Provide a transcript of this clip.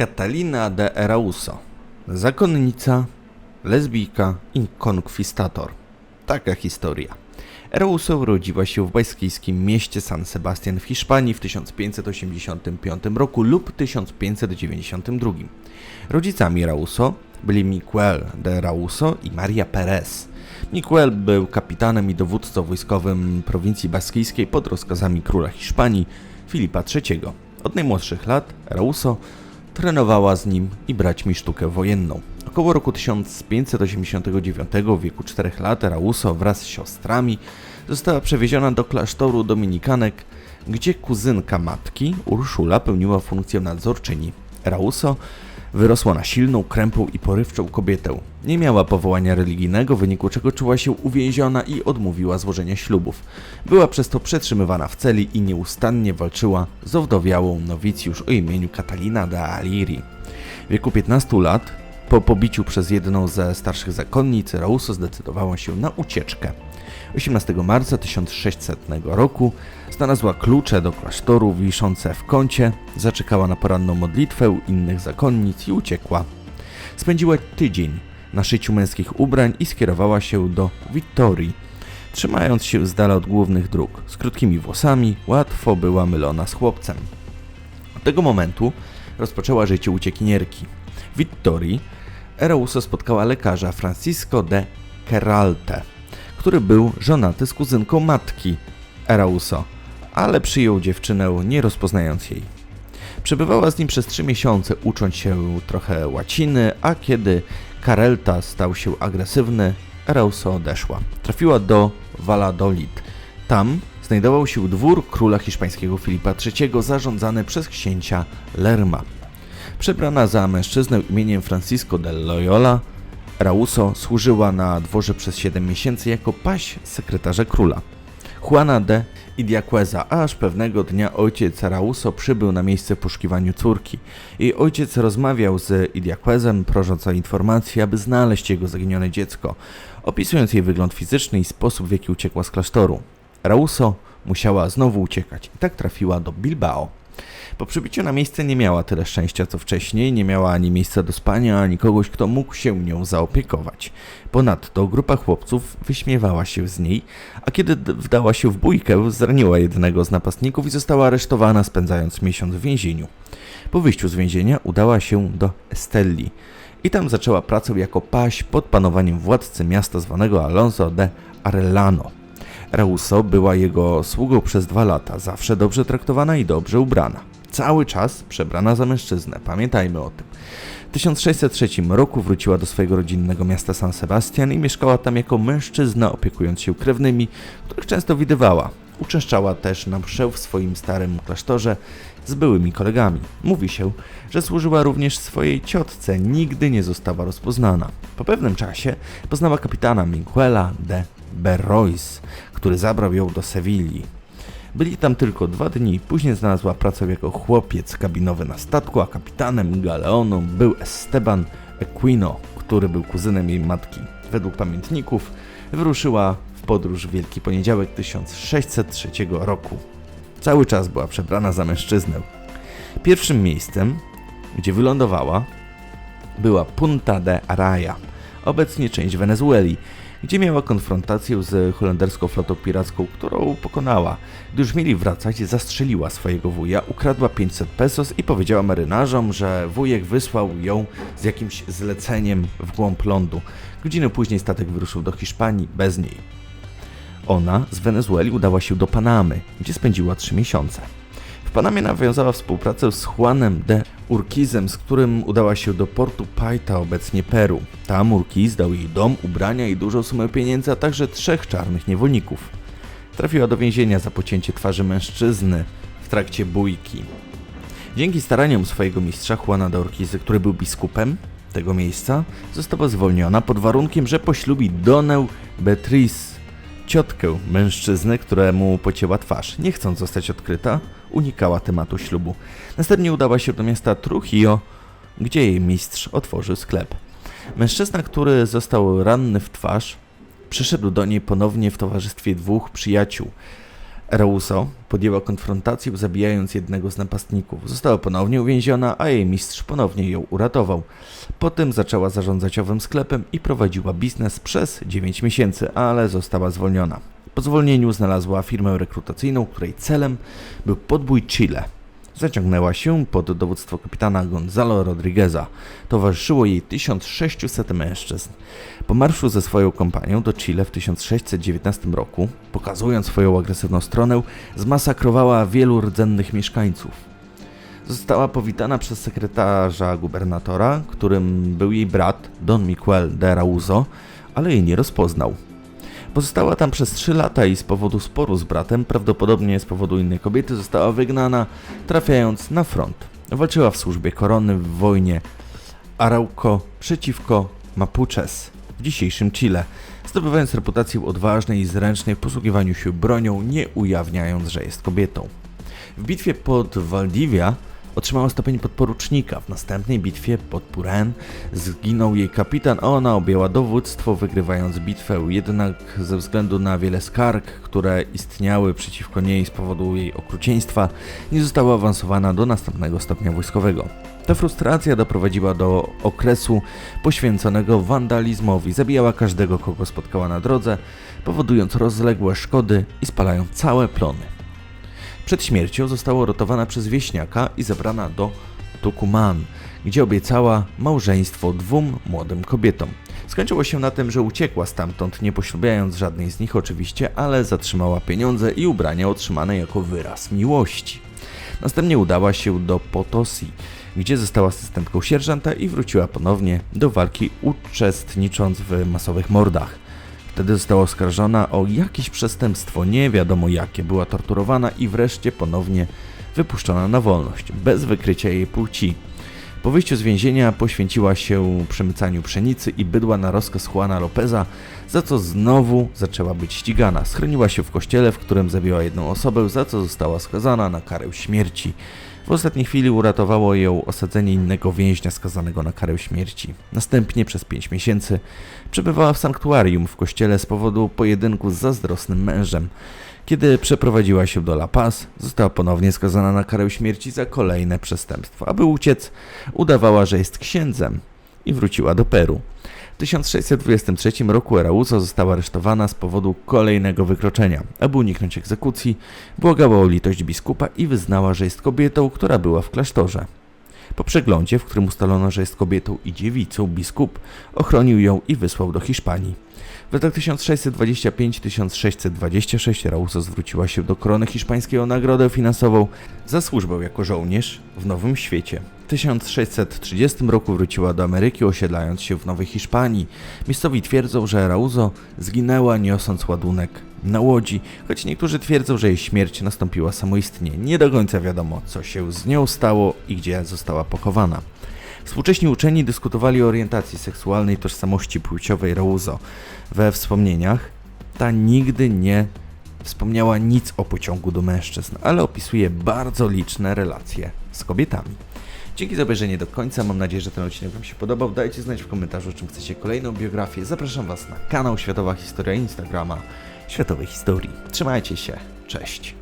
Catalina de Erauso. Zakonnica, lesbijka i konkwistator. Taka historia. Erauso urodziła się w baskijskim mieście San Sebastian w Hiszpanii w 1585 roku lub 1592. Rodzicami Rauso byli Miguel de Rauso i Maria Perez. Miguel był kapitanem i dowódcą wojskowym prowincji baskijskiej pod rozkazami króla Hiszpanii Filipa III. Od najmłodszych lat Rauso trenowała z nim i braćmi sztukę wojenną. Około roku 1589 w wieku 4 lat Rauso wraz z siostrami została przewieziona do klasztoru dominikanek, gdzie kuzynka matki, Urszula, pełniła funkcję nadzorczyni. Rauso wyrosła na silną, krępą i porywczą kobietę. Nie miała powołania religijnego, w wyniku czego czuła się uwięziona i odmówiła złożenia ślubów. Była przez to przetrzymywana w celi i nieustannie walczyła z owdowiałą nowicjusz o imieniu Katalina de Aliri. W wieku 15 lat, po pobiciu przez jedną ze starszych zakonnic, Rauso zdecydowała się na ucieczkę. 18 marca 1600 roku znalazła klucze do klasztoru wiszące w kącie, zaczekała na poranną modlitwę innych zakonnic i uciekła. Spędziła tydzień na szyciu męskich ubrań i skierowała się do Wittorii, trzymając się z dala od głównych dróg. Z krótkimi włosami łatwo była mylona z chłopcem. Od tego momentu rozpoczęła życie uciekinierki. Wittorii Erauso spotkała lekarza Francisco de Keralte, który był żonaty z kuzynką matki Erauso, ale przyjął dziewczynę nie rozpoznając jej. Przebywała z nim przez trzy miesiące, ucząc się trochę łaciny, a kiedy Karelta stał się agresywny, Erauso odeszła. Trafiła do Valladolid. Tam znajdował się dwór króla hiszpańskiego Filipa III, zarządzany przez księcia Lerma. Przebrana za mężczyznę imieniem Francisco de Loyola, Rauso służyła na dworze przez 7 miesięcy jako paś sekretarza króla. Juana de Idiaqueza, aż pewnego dnia ojciec Rauso przybył na miejsce w poszukiwaniu córki. Jej ojciec rozmawiał z Idiaquezem, prosząc o informacje, aby znaleźć jego zaginione dziecko, opisując jej wygląd fizyczny i sposób, w jaki uciekła z klasztoru. Rauso musiała znowu uciekać i tak trafiła do Bilbao. Po przybiciu na miejsce nie miała tyle szczęścia co wcześniej, nie miała ani miejsca do spania, ani kogoś, kto mógł się nią zaopiekować. Ponadto grupa chłopców wyśmiewała się z niej, a kiedy wdała się w bójkę, zraniła jednego z napastników i została aresztowana, spędzając miesiąc w więzieniu. Po wyjściu z więzienia udała się do Estelli i tam zaczęła pracę jako paś pod panowaniem władcy miasta zwanego Alonso de Arellano. Rauso była jego sługą przez dwa lata, zawsze dobrze traktowana i dobrze ubrana. Cały czas przebrana za mężczyznę, pamiętajmy o tym. W 1603 roku wróciła do swojego rodzinnego miasta San Sebastian i mieszkała tam jako mężczyzna, opiekując się krewnymi, których często widywała. Uczęszczała też na mszę w swoim starym klasztorze z byłymi kolegami. Mówi się, że służyła również swojej ciotce, nigdy nie została rozpoznana. Po pewnym czasie poznała kapitana Miguela de Berrois, który zabrał ją do Sewilli. Byli tam tylko dwa dni, później znalazła pracę jako chłopiec kabinowy na statku, a kapitanem galeonu był Esteban Equino, który był kuzynem jej matki. Według pamiętników wyruszyła w podróż w Wielki Poniedziałek 1603 roku. Cały czas była przebrana za mężczyznę. Pierwszym miejscem, gdzie wylądowała, była Punta de Araya, obecnie część Wenezueli, gdzie miała konfrontację z holenderską flotą piracką, którą pokonała. Gdy już mieli wracać, zastrzeliła swojego wuja, ukradła 500 pesos i powiedziała marynarzom, że wujek wysłał ją z jakimś zleceniem w głąb lądu. Godzinę później statek wyruszył do Hiszpanii bez niej. Ona z Wenezueli udała się do Panamy, gdzie spędziła 3 miesiące. Panamie nawiązała współpracę z Juanem de Urquizem, z którym udała się do portu Paita, obecnie Peru. Tam Urquiz dał jej dom, ubrania i dużą sumę pieniędzy, a także trzech czarnych niewolników. Trafiła do więzienia za pocięcie twarzy mężczyzny w trakcie bójki. Dzięki staraniom swojego mistrza Juana de Urquizy, który był biskupem tego miejsca, została zwolniona pod warunkiem, że poślubi Donę Beatriz, ciotkę mężczyzny, któremu pocięła twarz. Nie chcąc zostać odkryta, unikała tematu ślubu. Następnie udała się do miasta Trujillo, gdzie jej mistrz otworzył sklep. Mężczyzna, który został ranny w twarz, przyszedł do niej ponownie w towarzystwie dwóch przyjaciół. Erauso podjęła konfrontację, zabijając jednego z napastników. Została ponownie uwięziona, a jej mistrz ponownie ją uratował. Potem zaczęła zarządzać owym sklepem i prowadziła biznes przez 9 miesięcy, ale została zwolniona. Po zwolnieniu znalazła firmę rekrutacyjną, której celem był podbój Chile. Zaciągnęła się pod dowództwo kapitana Gonzalo Rodrigueza. Towarzyszyło jej 1600 mężczyzn. Po marszu ze swoją kompanią do Chile w 1619 roku, pokazując swoją agresywną stronę, zmasakrowała wielu rdzennych mieszkańców. Została powitana przez sekretarza gubernatora, którym był jej brat Don Miguel de Arauzo, ale jej nie rozpoznał. Pozostała tam przez 3 lata i z powodu sporu z bratem, prawdopodobnie z powodu innej kobiety, została wygnana, trafiając na front. Walczyła w służbie korony w wojnie Arauco przeciwko Mapuches w dzisiejszym Chile, zdobywając reputację odważnej i zręcznej w posługiwaniu się bronią, nie ujawniając, że jest kobietą. W bitwie pod Valdivia otrzymała stopień podporucznika. W następnej bitwie pod Puren zginął jej kapitan, a ona objęła dowództwo, wygrywając bitwę. Jednak ze względu na wiele skarg, które istniały przeciwko niej z powodu jej okrucieństwa, nie została awansowana do następnego stopnia wojskowego. Ta frustracja doprowadziła do okresu poświęconego wandalizmowi. Zabijała każdego, kogo spotkała na drodze, powodując rozległe szkody i spalając całe plony. Przed śmiercią została rotowana przez wieśniaka i zabrana do Tucumán, gdzie obiecała małżeństwo dwóm młodym kobietom. Skończyło się na tym, że uciekła stamtąd, nie poślubiając żadnej z nich oczywiście, ale zatrzymała pieniądze i ubrania otrzymane jako wyraz miłości. Następnie udała się do Potosi, gdzie została asystentką sierżanta i wróciła ponownie do walki, uczestnicząc w masowych mordach. Wtedy została oskarżona o jakieś przestępstwo, nie wiadomo jakie. Była torturowana i wreszcie ponownie wypuszczona na wolność, bez wykrycia jej płci. Po wyjściu z więzienia poświęciła się przemycaniu pszenicy i bydła na rozkaz Juana Lopeza, za co znowu zaczęła być ścigana. Schroniła się w kościele, w którym zabiła jedną osobę, za co została skazana na karę śmierci. W ostatniej chwili uratowało ją osadzenie innego więźnia skazanego na karę śmierci. Następnie przez 5 miesięcy przebywała w sanktuarium w kościele z powodu pojedynku z zazdrosnym mężem. Kiedy przeprowadziła się do La Paz, została ponownie skazana na karę śmierci za kolejne przestępstwa. Aby uciec, udawała, że jest księdzem i wróciła do Peru. W 1623 roku Erauso została aresztowana z powodu kolejnego wykroczenia. Aby uniknąć egzekucji, błagała o litość biskupa i wyznała, że jest kobietą, która była w klasztorze. Po przeglądzie, w którym ustalono, że jest kobietą i dziewicą, biskup ochronił ją i wysłał do Hiszpanii. W latach 1625-1626 Rauso zwróciła się do korony hiszpańskiej o nagrodę finansową za służbę jako żołnierz w Nowym Świecie. W 1630 roku wróciła do Ameryki, osiedlając się w Nowej Hiszpanii. Miejscowi twierdzą, że Rauso zginęła niosąc ładunek na łodzi, choć niektórzy twierdzą, że jej śmierć nastąpiła samoistnie. Nie do końca wiadomo, co się z nią stało i gdzie została pochowana. Współcześni uczeni dyskutowali o orientacji seksualnej tożsamości płciowej Rauso. We wspomnieniach ta nigdy nie wspomniała nic o pociągu do mężczyzn, ale opisuje bardzo liczne relacje z kobietami. Dzięki za obejrzenie do końca. Mam nadzieję, że ten odcinek Wam się podobał. Dajcie znać w komentarzu, czym chcecie kolejną biografię. Zapraszam Was na kanał Światowa Historia Instagrama Światowej Historii. Trzymajcie się. Cześć.